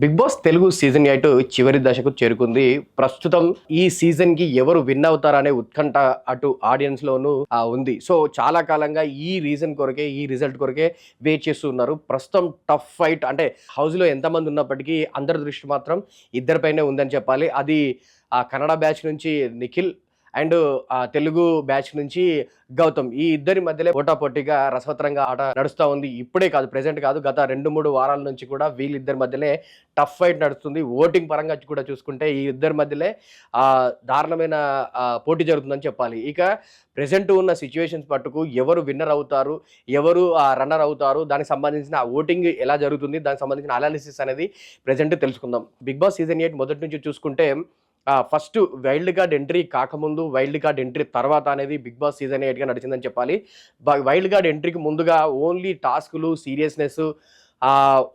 Big boss Telugu season eight చివరి దశకు చేరుకుంది. ప్రస్తుతం ఈ సీజన్కి ఎవరు విన్ అవుతారనే ఉత్కంఠ అటు ఆడియన్స్ లోను ఉంది. సో చాలా కాలంగా ఈ రీజన్ కొరకే ఈ రిజల్ట్ కొరకే వెయిట్ చేస్తున్నారు ప్రస్తుతం టఫ్ ఫైట్ అంటే హౌస్లో ఎంతమంది ఉన్నప్పటికీ అందరి దృష్టి మాత్రం ఇద్దరిపైనే ఉందని చెప్పాలి. అది ఆ కన్నడ బ్యాచ్ నుంచి నిఖిల్ అండ్ తెలుగు బ్యాచ్ నుంచి గౌతమ్. ఈ ఇద్దరి మధ్యలో పోటాపోటీగా రసవత్తరంగా ఆట నడుస్తూ ఉంది. ఇప్పుడే కాదు ప్రెసెంట్ కాదు. గత రెండు మూడు వారాల నుంచి కూడా వీళ్ళిద్దరి మధ్యనే టఫ్ ఫైట్ నడుస్తుంది. ఓటింగ్ పరంగా కూడా చూసుకుంటే ఈ ఇద్దరి మధ్యలో దారుణమైన పోటీ జరుగుతుందని చెప్పాలి. ఇక ప్రెసెంట్ ఉన్న సిచ్యువేషన్స్ పట్టుకు ఎవరు విన్నర్ అవుతారు ఎవరు రన్నర్ అవుతారు దానికి సంబంధించిన ఓటింగ్ ఎలా జరుగుతుంది దానికి సంబంధించిన అనాలిసిస్ అనేది ప్రెసెంట్ తెలుసుకుందాం. బిగ్ బాస్ సీజన్ ఎయిట్ మొదటి నుంచి చూసుకుంటే ఫస్ట్ వైల్డ్ కార్డ్ ఎంట్రీ కాకముందు వైల్డ్ కార్డ్ ఎంట్రీ తర్వాత అనేది బిగ్ బాస్ సీజన్ ఎయిట్గా నడిచిందని చెప్పాలి. వైల్డ్ కార్డ్ ఎంట్రీకి ముందుగా ఓన్లీ టాస్కులు సీరియస్నెస్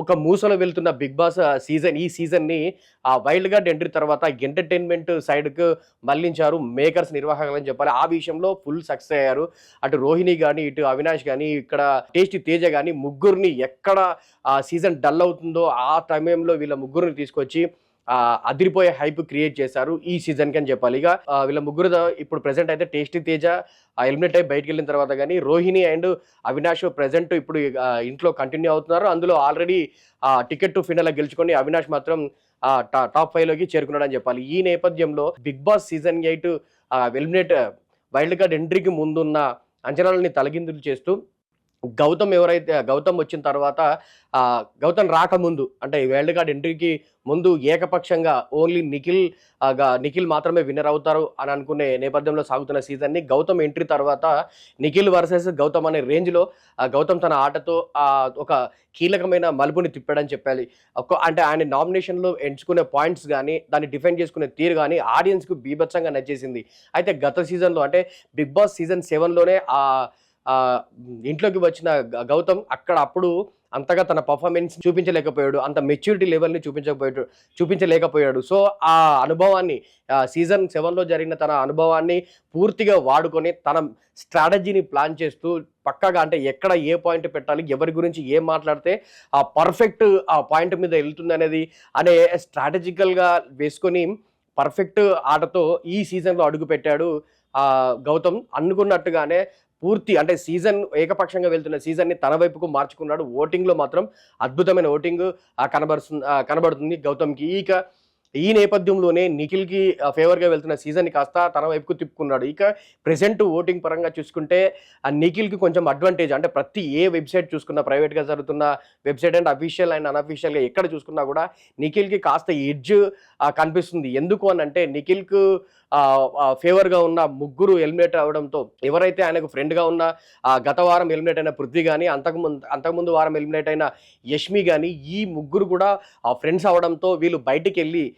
ఒక మూసలో వెళ్తున్న బిగ్ బాస్ సీజన్ ఈ సీజన్ని ఆ వైల్డ్ కార్డ్ ఎంట్రీ తర్వాత ఎంటర్టైన్మెంట్ సైడ్కు మళ్ళించారు మేకర్స్ నిర్వాహకులని చెప్పాలి. ఆ విషయంలో ఫుల్ సక్సెస్ అయ్యారు. అటు రోహిణి కానీ ఇటు అవినాష్ కానీ ఇక్కడ టేస్టీ తేజ కానీ ముగ్గురిని ఎక్కడ సీజన్ డల్ అవుతుందో ఆ సమయంలో వీళ్ళ ముగ్గురిని తీసుకొచ్చి అదిరిపోయే హైప్ క్రియేట్ చేశారు ఈ సీజన్కి అని చెప్పాలి. ఇక వీళ్ళ ముగ్గురు ఇప్పుడు ప్రెసెంట్ అయితే టేస్టీ తేజ ఎలిమినేట్ అయి బయటికి వెళ్ళిన తర్వాత కానీ రోహిణి అండ్ అవినాష్ ప్రెసెంట్ ఇప్పుడు ఇంట్లో కంటిన్యూ అవుతున్నారు. అందులో ఆల్రెడీ టికెట్ టు ఫినల్ గెలుచుకొని అవినాష్ మాత్రం టాప్ ఫైవ్లోకి చేరుకున్నాడని చెప్పాలి. ఈ నేపథ్యంలో big boss season eight eliminate wild card ఎంట్రీకి ముందున్న అంచనాలని తలగిందులు చేస్తూ గౌతమ్ ఎవరైతే గౌతమ్ వచ్చిన తర్వాత గౌతమ్ రాకముందు అంటే ఈ కార్డ్ ఎంట్రీకి ముందు ఏకపక్షంగా ఓన్లీ నిఖిల్ నిఖిల్ మాత్రమే విన్నర్ అవుతారు అని అనుకునే నేపథ్యంలో సాగుతున్న సీజన్ని గౌతమ్ ఎంట్రీ తర్వాత నిఖిల్ వర్సెస్ గౌతమ్ అనే రేంజ్లో గౌతమ్ తన ఆటతో ఒక కీలకమైన మలుపుని తిప్పాడని చెప్పాలి. ఒక అంటే ఆయన నామినేషన్లో ఎంచుకునే పాయింట్స్ కానీ దాన్ని డిఫెండ్ చేసుకునే తీరు కానీ ఆడియన్స్కు బీభత్సంగా నచ్చేసింది. అయితే గత సీజన్లో అంటే బిగ్ బాస్ సీజన్ సెవెన్లోనే ఆ, ఇంట్లోకి వచ్చిన గౌతమ్ అక్కడ అప్పుడు అంతగా తన పర్ఫార్మెన్స్ చూపించలేకపోయాడు అంత మెచ్యూరిటీ లెవెల్ని చూపించకపోయాడు చూపించలేకపోయాడు. సో ఆ అనుభవాన్ని సీజన్ సెవెన్లో జరిగిన తన అనుభవాన్ని పూర్తిగా వాడుకొని తన స్ట్రాటజీని ప్లాన్ చేస్తూ పక్కాగా అంటే ఎక్కడ ఏ పాయింట్ పెట్టాలి ఎవరి గురించి ఏం మాట్లాడితే ఆ పర్ఫెక్ట్ ఆ పాయింట్ మీద వెళ్తుంది అనేది అనే స్ట్రాటజికల్గా వేసుకొని పర్ఫెక్ట్ ఆటతో ఈ సీజన్లో అడుగు పెట్టాడు గౌతమ్. అనుకున్నట్టుగానే పూర్తి అంటే సీజన్ ఏకపక్షంగా వెళ్తున్న సీజన్ని తన వైపుకు మార్చుకున్నాడు. ఓటింగ్లో మాత్రం అద్భుతమైన ఓటింగ్ కనబరుస్తుంది కనబడుతుంది గౌతమ్కి. ఇక ఈ నేపథ్యంలోనే నిఖిల్కి ఫేవర్గా వెళ్తున్న సీజన్ని కాస్త తన వైపుకు తిప్పుకున్నాడు. ఇక ప్రెసెంట్ ఓటింగ్ పరంగా చూసుకుంటే ఆ నిఖిల్కి కొంచెం అడ్వాంటేజ్ అంటే ప్రతి ఏ వెబ్సైట్ చూసుకున్నా ప్రైవేట్గా జరుగుతున్న వెబ్సైట్ అండ్ అఫీషియల్ అండ్ అన్అఫీషియల్గా ఎక్కడ చూసుకున్నా కూడా నిఖిల్కి కాస్త ఎడ్జ్ కనిపిస్తుంది. ఎందుకు అని అంటే నిఖిల్కు ఫేవర్గా ఉన్న ముగ్గురు ఎలిమినేట్ అవడంతో ఎవరైతే ఆయనకు ఫ్రెండ్గా ఉన్న ఆ, గత వారం ఎలిమినేట్ అయిన పృథ్వీ కానీ అంతకుముందు అంతకుముందు వారం ఎలిమినేట్ అయిన యష్మి కానీ ఈ ముగ్గురు కూడా ఫ్రెండ్స్ అవడంతో వీళ్ళు బయటికి వెళ్ళి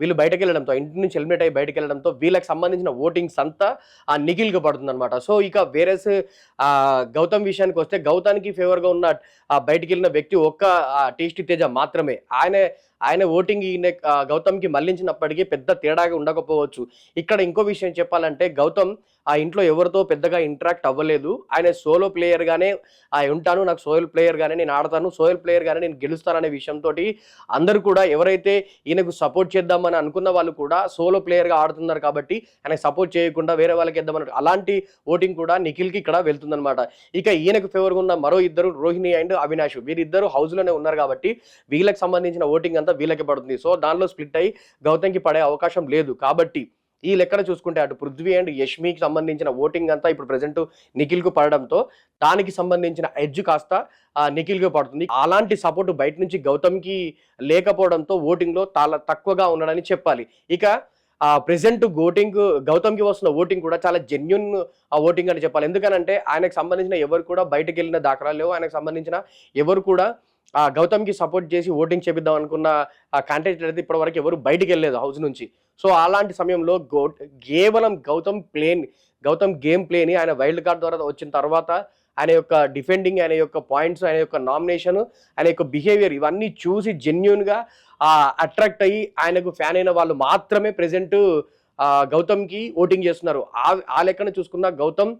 వీళ్ళు బయటకు వెళ్ళడంతో ఇంటి నుంచి ఎలిమినేట్ అయ్యి బయటకు వెళ్ళడంతో వీళ్ళకి సంబంధించిన ఓటింగ్స్ అంతా ఆ నిఖిల్కి పడుతుంది అనమాట సో ఇక వేరే గౌతమ్ విషయానికి వస్తే గౌతానికి ఫేవర్గా ఉన్న ఆ బయటికి వెళ్ళిన వ్యక్తి ఒక్క టీస్టీ తేజ మాత్రమే. ఆయన ఆయన ఓటింగ్ ఈయన గౌతమ్కి మళ్ళించినప్పటికీ పెద్ద తేడాగా ఉండకపోవచ్చు. ఇక్కడ ఇంకో విషయం చెప్పాలంటే గౌతమ్ ఆ ఇంట్లో ఎవరితో పెద్దగా ఇంటరాక్ట్ అవ్వలేదు. ఆయన సోలో ప్లేయర్గానే ఆ ఉంటాను నాకు సోయల్ ప్లేయర్గానే నేను ఆడతాను సోయల్ ప్లేయర్గానే నేను గెలుస్తాననే విషయంతో అందరూ కూడా ఎవరైతే ఈయనకు సపోర్ట్ చేద్దాం చేద్దామని అనుకున్న వాళ్ళు కూడా సోలో ప్లేయర్గా ఆడుతున్నారు కాబట్టి ఆయనకు సపోర్ట్ చేయకుండా వేరే వాళ్ళకి ఇద్దామని అలాంటి ఓటింగ్ కూడా నిఖిల్కి ఇక్కడ వెళ్తుందనమాట ఇక ఈయనకు ఫేవర్గా ఉన్న మరో ఇద్దరు రోహిణి అండ్ అవినాష్. వీరిద్దరు హౌస్లోనే ఉన్నారు కాబట్టి వీళ్ళకి సంబంధించిన ఓటింగ్ అంతా వీళ్ళకి పడుతుంది. సో దానిలో స్ప్లిట్ అయ్యి గౌతమ్కి పడే అవకాశం లేదు. కాబట్టి ఈ లెక్కన చూసుకుంటే అటు పృథ్వీ అండ్ యష్మికి సంబంధించిన ఓటింగ్ అంతా ఇప్పుడు ప్రజెంట్ నిఖిల్కు పడడంతో దానికి సంబంధించిన ఎడ్జ్ కాస్త ఆ, నిఖిల్కి పడుతుంది. అలాంటి సపోర్ట్ బయట నుంచి గౌతమ్కి లేకపోవడంతో ఓటింగ్లో చాలా తక్కువగా ఉన్నాడని చెప్పాలి. ఇక ఆ ప్రెసెంట్ ఓటింగ్ గౌతమ్కి వస్తున్న ఓటింగ్ కూడా చాలా జెన్యున్ ఓటింగ్ అని చెప్పాలి. ఎందుకనంటే ఆయనకు సంబంధించిన ఎవరు కూడా బయటకు వెళ్ళిన దాఖలాలు లేవు. ఆయనకు సంబంధించిన ఎవరు కూడా ఆ గౌతమ్కి సపోర్ట్ చేసి ఓటింగ్ చేపిద్దాం అనుకున్న ఆ కాంటెస్ట్ అయితే ఇప్పటివరకు ఎవరు బయటికి వెళ్ళలేదు హౌస్ నుంచి. సో అలాంటి సమయంలో గో కేవలం గౌతమ్ ప్లేన్ గౌతమ్ గేమ్ ప్లేని ఆయన వైల్డ్ కార్డ్ ద్వారా వచ్చిన తర్వాత ఆయన యొక్క డిఫెండింగ్ ఆయన యొక్క పాయింట్స్ ఆయన యొక్క నామినేషన్ ఆయన యొక్క బిహేవియర్ ఇవన్నీ చూసి జెన్యున్గా అట్రాక్ట్ అయ్యి ఆయనకు ఫ్యాన్ అయిన వాళ్ళు మాత్రమే ప్రజెంట్ గౌతమ్కి ఓటింగ్ చేస్తున్నారు. ఆ ఆ లెక్కన చూసుకున్న గౌతమ్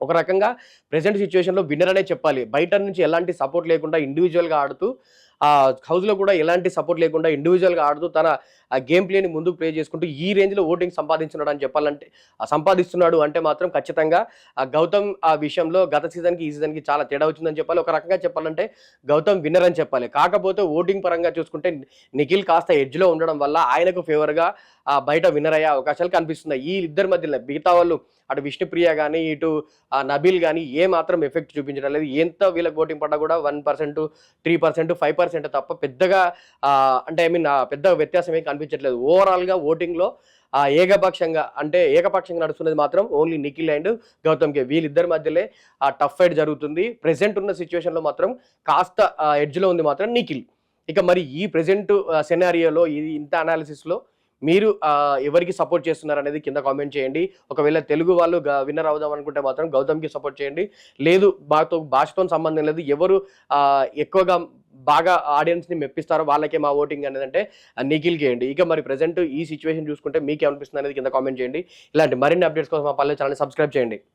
ఒక రకంగా ప్రజెంట్ సిచ్యువేషన్లో విన్నర్ అనే చెప్పాలి. బయట నుంచి ఎలాంటి సపోర్ట్ లేకుండా ఇండివిజువల్గా ఆడుతూ ఆ హౌస్లో కూడా ఎలాంటి సపోర్ట్ లేకుండా ఇండివిజువల్గా ఆడుతూ తన గేమ్ ప్లేని ముందుకు ప్లే చేసుకుంటూ ఈ రేంజ్లో ఓటింగ్ సంపాదించున్నాడు అని చెప్పాలంటే సంపాదిస్తున్నాడు అంటే మాత్రం ఖచ్చితంగా ఆ గౌతమ్ ఆ విషయంలో గత సీజన్కి ఈ సీజన్కి చాలా తేడా వచ్చిందని చెప్పాలి. ఒక రకంగా చెప్పాలంటే గౌతమ్ విన్నర్ అని చెప్పాలి. కాకపోతే ఓటింగ్ పరంగా చూసుకుంటే నిఖిల్ కాస్త ఎడ్జ్లో ఉండడం వల్ల ఆయనకు ఫేవర్గా ఆ బయట విన్నర్ అయ్యే అవకాశాలు కనిపిస్తున్నాయి. ఈ ఇద్దరి మధ్యలో మిగతా వాళ్ళు అటు విష్ణుప్రియ కానీ ఇటు నబీల్ కానీ ఏ మాత్రం ఎఫెక్ట్ చూపించడం లేదు. ఎంత వీళ్ళకి ఓటింగ్ పడ్డా కూడా one percent three percent five percent తప్ప పెద్దగా అంటే ఐ మీన్ పెద్ద వ్యత్యాసం ఏం కనిపించట్లేదు. ఓవరాల్గా ఓటింగ్లో ఏకపక్షంగా అంటే ఏకపక్షంగా నడుస్తున్నది మాత్రం ఓన్లీ నిఖిల్ అండ్ గౌతమ్ కే. వీళ్ళిద్దరి మధ్యలో ఆ టఫ్ ఫైట్ జరుగుతుంది. ప్రెసెంట్ ఉన్న సిచ్యువేషన్లో మాత్రం కాస్త ఎడ్జ్లో ఉంది మాత్రం నిఖిల్. ఇక మరి ఈ ప్రెసెంట్ సెనారియోలో ఇది ఇంత అనాలిసిస్లో మీరు ఎవరికి సపోర్ట్ చేస్తున్నారు అనేది కింద కామెంట్ చేయండి. ఒకవేళ తెలుగు వాళ్ళు విన్నర్ అవుదాం అనుకుంటే మాత్రం గౌతమ్కి సపోర్ట్ చేయండి. లేదు బాతో భాషతో సంబంధం లేదు. ఎవరు ఎక్కువగా బాగా ఆడియన్స్ని మెప్పిస్తారో వాళ్ళకే మా ఓటింగ్ అనేది అంటే నిఖిల్కి వేయండి ఇక మరి ప్రజెంట్ ఈ సిచ్యువేషన్ చూసుకుంటే మీకు అనిపిస్తుంది అనేది కింద కామెంట్ చేయండి. ఇలాంటి మరిన్ని అప్డేట్స్ కోసం మా పల్లె ఛానల్ సబ్స్క్రైబ్ చేయండి.